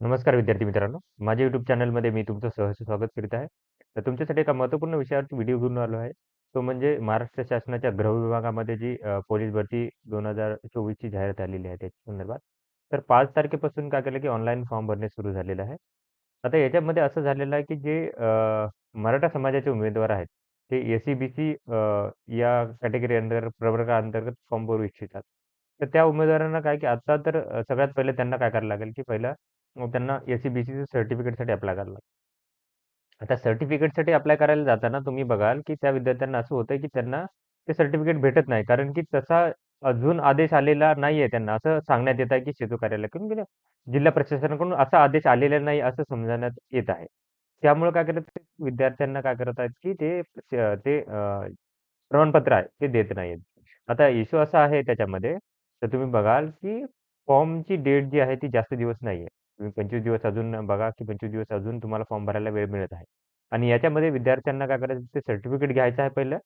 नमस्कार विद्यार्थी मित्रांनो. माझ्या युट्यूब चॅनलमध्ये मी तुमचं सहर्ष स्वागत करीत आहे. तर तुमच्यासाठी एका महत्त्वपूर्ण विषयावर व्हिडिओ घेऊन आलो आहे. तो म्हणजे महाराष्ट्र शासनाच्या गृह विभागामध्ये जी पोलीस भरती दोन हजार चोवीसची जाहिरात आलेली आहे त्याच्या संदर्भात. तर पाच तारखेपासून काय केलं की ऑनलाईन फॉर्म भरणे सुरू झालेलं आहे. आता याच्यामध्ये असं झालेलं आहे की जे मराठा समाजाचे उमेदवार आहेत ते एस सी बी सी या कॅटेगरी अंतर्गत प्रवर्गाअंतर्गत फॉर्म भरू इच्छितात. तर त्या उमेदवारांना काय की आता तर सगळ्यात पहिले त्यांना काय करायला लागेल की पहिला मग त्यांना एस-सी-बी-सीचं सर्टिफिकेटसाठी अप्लाय करायला लागेल. आता सर्टिफिकेटसाठी अप्लाय करायला जाताना तुम्ही बघाल, की त्या विद्यार्थ्यांना असं होतं की त्यांना ते सर्टिफिकेट भेटत नाही. कारण की तसा अजून आदेश आलेला नाहीये त्यांना. असं सांगण्यात येत आहे, की सेतू कार्यालयाकडून की जिल्हा प्रशासनाकडून असा आदेश आलेला नाही असं समजण्यात येत आहे. त्यामुळे काय करत विद्यार्थ्यांना काय करत आहेत, की ते ते प्रमाणपत्र आहे ते देत नाहीयेत. आता इश्यू असा आहे त्याच्यामध्ये, तर तुम्ही बघाल, की फॉर्मची डेट जी आहे ती जास्त दिवस नाहीये. तुम्ही 25 दिवस अजून बघा, की 25 दिवस अजून तुम्हाला फॉर्म भरायला वेळ मिळत आहे. आणि याच्यामध्ये विद्यार्थ्यांना काय करायचं ते सर्टिफिकेट घ्यायचं आहे पहिलं.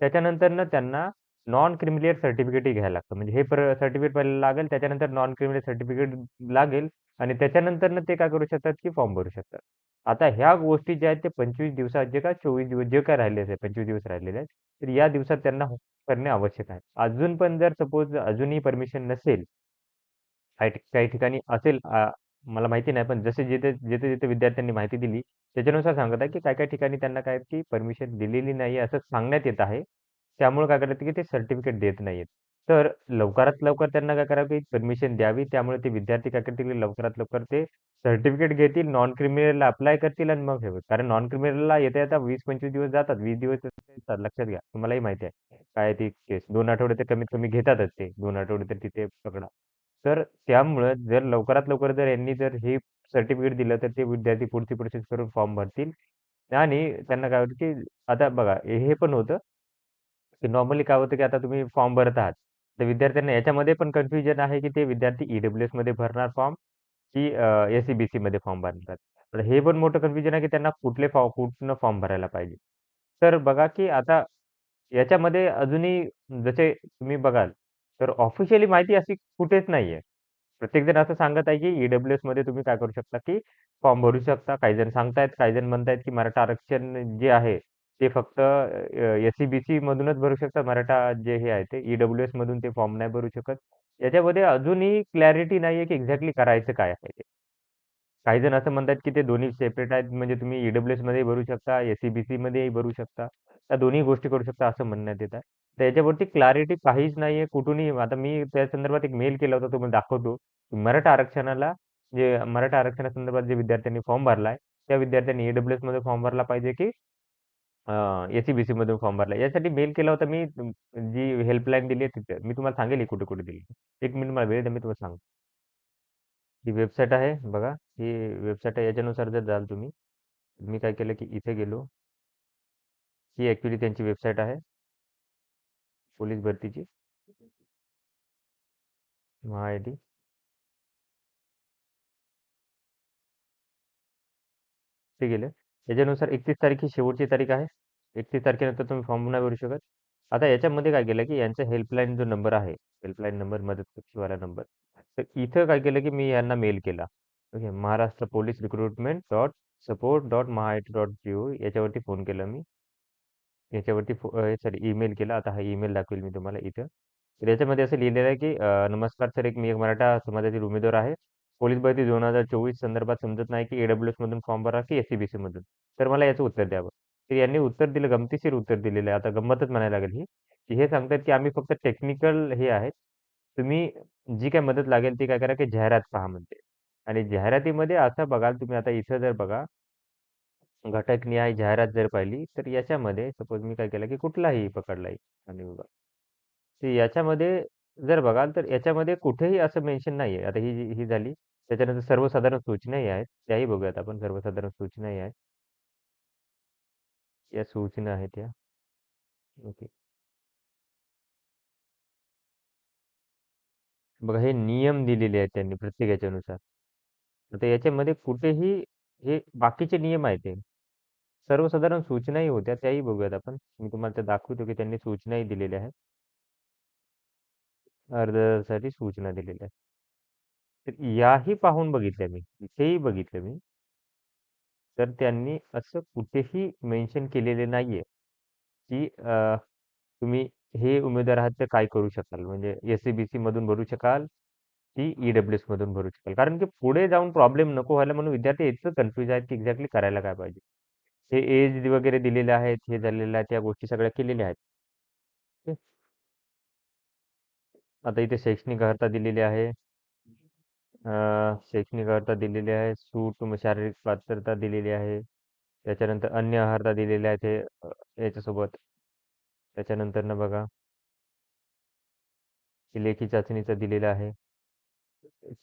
त्याच्यानंतरनं त्यांना नॉन क्रिमिलियर सर्टिफिकेटही घ्यायला लागतं. म्हणजे हे सर्टिफिकेट पहिलं लागेल, त्याच्यानंतर नॉन क्रिमिलियर सर्टिफिकेट लागेल आणि त्याच्यानंतरनं ते काय करू शकतात, की फॉर्म भरू शकतात. आता ह्या गोष्टी ज्या आहेत ते 25 दिवसात जे काय 24 दिवस जे काही राहिलेले आहेत 25 दिवस राहिलेले आहेत, तर या दिवसात त्यांना करणे आवश्यक आहे. अजून पण जर सपोज अजूनही परमिशन नसेल काही काही ठिकाणी असेल अ, मला माहिती नाही, पण जसे जिथे जिथे-जिथे विद्यार्थ्यांनी माहिती दिली, त्याच्यानुसार सांगत आहे, की काही-काही ठिकाणी त्यांना काय ती परमिशन दिलेली नाही असं सांगण्यात येत आहे. त्यामुळे काय करतात, की ते सर्टिफिकेट देत नाहीयेत. तर लवकरात लवकर त्यांना काय करावं, की परमिशन द्यावी. त्यामुळे ते विद्यार्थी काय करतील, लवकरात लवकर ते सर्टिफिकेट घेतील, नॉन क्रिमिनलला अप्लाय करतील आणि मग हे होईल. कारण नॉन क्रिमिनलला येता-येता 20-25 दिवस जातात. 20 दिवस येतात लक्षात घ्या. तुम्हालाही माहिती आहे. काय ती केस 2 आठवडे तर कमीत कमी घेतातच ते. 2 आठवडे तर तिथे पकडा. तर त्यामुळे जर लवकरात लवकर जर यांनी जर हे सर्टिफिकेट दिलं, तर ते विद्यार्थी पुढची प्रोसेस करून फॉर्म भरतील आणि त्यांना काय होतं, की आता बघा हे पण होतं, की नॉर्मली काय होतं, की आता तुम्ही फॉर्म भरत आहात. तर विद्यार्थ्यांना याच्यामध्ये पण कन्फ्युजन आहे, की ते विद्यार्थी ई-डब्ल्यू-एसमध्ये भरणार फॉर्म की एस सी बी सी मध्ये फॉर्म भरणार. तर हे पण मोठं कन्फ्युजन आहे, की त्यांना कुठले फॉर्म कुठनं फॉर्म भरायला पाहिजे. तर बघा, की आता याच्यामध्ये अजूनही जसे तुम्ही बघाल, तर ऑफिशियली माहिती अशी कुठेच नाहीये. प्रत्येकजण असं सांगत आहे, की ई-डब्ल्यू-एसमध्ये तुम्ही काय करू शकता, की फॉर्म भरू शकता. काही जण सांगतायत, काही जण म्हणतायत, की मराठा आरक्षण जे आहे, ते फक्त अ, एस-सी-बी-सी मधूनच भरू शकता. मराठा जे हे आहे ते ई-डब्ल्यू-एस मधून ते फॉर्म नाही भरू शकत. याच्यामध्ये अजूनही क्लॅरिटी नाहीये, की एक्झॅक्टली करायचं काय आहे ते. काही जण असं म्हणतात, की ते दोन्ही सेपरेट आहेत. म्हणजे तुम्ही ई-डब्ल्यू-एसमध्येही भरू शकता, एस-सी-बी-सीमध्येही भरू शकता. त्या दोन्ही गोष्टी करू शकता असं म्हणण्यात येत आहे. तर याच्यावरती क्लॅरिटी काहीच नाहीये कुठूनही. आता मी त्या संदर्भात एक मेल केला होता तुम्हाला दाखवतो. मराठा आरक्षणाला जे मराठा आरक्षणासंदर्भात जे विद्यार्थ्यांनी फॉर्म भरलाय, त्या विद्यार्थ्यांनी ई-डब्ल्यू-एसमध्ये फॉर्म भरला पाहिजे, की अ, एस-ई-बी-सीमधून फॉर्म भरला. यासाठी मेल केला होता मी जी हेल्पलाईन दिली आहे तिथे. मी तुम्हाला सांगेल ही कुठे-कुठे दिली. 1 मिनिट मला वेळ द्या मी तुम्हाला सांगतो. ही वेबसाईट आहे बघा. ही वेबसाईट आहे याच्यानुसार जर जाल तुम्ही, मी काय केलं, की इथे गेलो. ही ॲक्चुअली त्यांची वेबसाईट आहे. पोलीस भरतीची. महा-आय-डी. ते गेले. याच्यानुसार एकतीस तारीख ही शेवटची तारीख आहे. 31 तारखेनंतर तुम्ही फॉर्म नाही भरू शकत. आता याच्यामध्ये काय केलं, की यांचा हेल्पलाईन जो नंबर आहे, हेल्पलाईन नंबर मदत कक्षीवाला नंबर. तर इथं काय केलं, की मी यांना मेल केला. Okay. Maharashtra police recruitment dot support dot Maha I T dot G O याच्यावरती फोन केला मी. याच्यावरती फो अ, सॉरी ईमेल केला. आता हा ईमेल दाखवेल मी तुम्हाला इथं. तर याच्यामध्ये असं लिहिलेलं आहे, की अ, "नमस्कार सर, एक मी एक मराठा समाजातील उमेदवार आहे. पोलीस भरती 2024 संदर्भात समजत नाही, की ए डब्ल्यू एसमधून फॉर्म भरा की एस-सी-बी-सीमधून. तर मला याचं उत्तर द्यावं." तर यांनी उत्तर दिलं, गमतीशीर उत्तर दिलेलं आहे. आता गंमतच म्हणायला लागेल ही, की हे सांगतात, की "आम्ही फक्त टेक्निकल हे आहेत. तुम्ही जी काही मदत लागेल ती काय करा, की जाहिरात पहा" म्हणते. आणि जाहिरातीमध्ये असं बघाल तुम्ही आता इथं जर बघा घटक न्याय जाहिरात जर पाहिली, तर याच्यामध्ये सपोज मी काय केलं, की कुठलाही पकडला एक तर याच्यामध्ये जर बघाल, तर याच्यामध्ये कुठेही असं मेन्शन आहे आता ही जी ही झाली. त्याच्यानंतर सर्वसाधारण सूचनाही आहेत. त्याही बघूयात आपण सर्वसाधारण सूचनाही आहेत. या सूचना आहेत या. ओके. बघा हे नियम दिलेले आहेत त्यांनी प्रत्येक याच्यानुसार. आता याच्यामध्ये कुठेही हे बाकीचे नियम आहेत हे. सर्वसाधारण सूचनाही होत्या त्याही बघूयात आपण. मी तुम्हाला त्या दाखवतो, की त्यांनी सूचनाही दिलेल्या आहेत. अर्जासाठी सूचना दिलेल्या आहेत. तर याही पाहून बघितल्या मी. इथेही बघितलं मी. तर त्यांनी असं कुठेही मेन्शन केलेले नाहीये, की अ, तुम्ही हे उमेदवार आहात तर काय करू शकाल? म्हणजे एस-सी-बी-सीमधून भरू शकाल, की ई-डब्ल्यू-एसमधून भरू शकाल. कारण की पुढे जाऊन प्रॉब्लेम नको व्हायला म्हणून विद्यार्थी इतकं कन्फ्यूज आहेत, की एक्झॅक्टली करायला काय पाहिजे? हे एज वगैरे दिलेले आहेत, हे झालेलं आहे, त्या गोष्टी सगळ्या केलेल्या आहेत. आता इथे शैक्षणिक अर्हता दिलेली आहे. शैक्षणिक अर्हता दिलेली आहे. सूट शारीरिक पात्रता दिलेली आहे. त्याच्यानंतर अन्य अर्हता दिलेल्या आहेत हे याच्यासोबत. त्याच्यानंतरनं बघा की लेखी चाचणीचं दिलेलं आहे.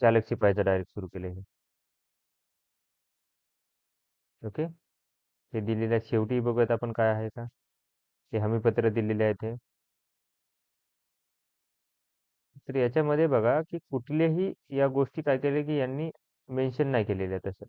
चालक शिपाईचं डायरेक्ट सुरू केलं. ओके. हे दिलेल्या शेवटी बघूयात आपण काय आहे का? ते हमीपत्र दिलेले आहेत ते तर याच्यामध्ये बघा, की कुठलेही या गोष्टी काय केल्या, की यांनी मेन्शन नाही केलेल्या तसं.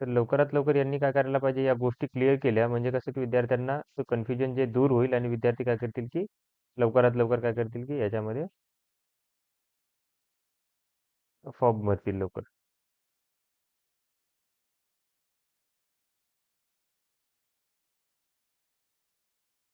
तर लवकरात लवकर यांनी काय करायला पाहिजे, या गोष्टी क्लिअर केल्या म्हणजे कसं, की विद्यार्थ्यांना कन्फ्युजन जे दूर होईल आणि विद्यार्थी काय करतील, की लवकरात लवकर काय करतील, की याच्यामध्ये फॉर्म भरतील लवकर.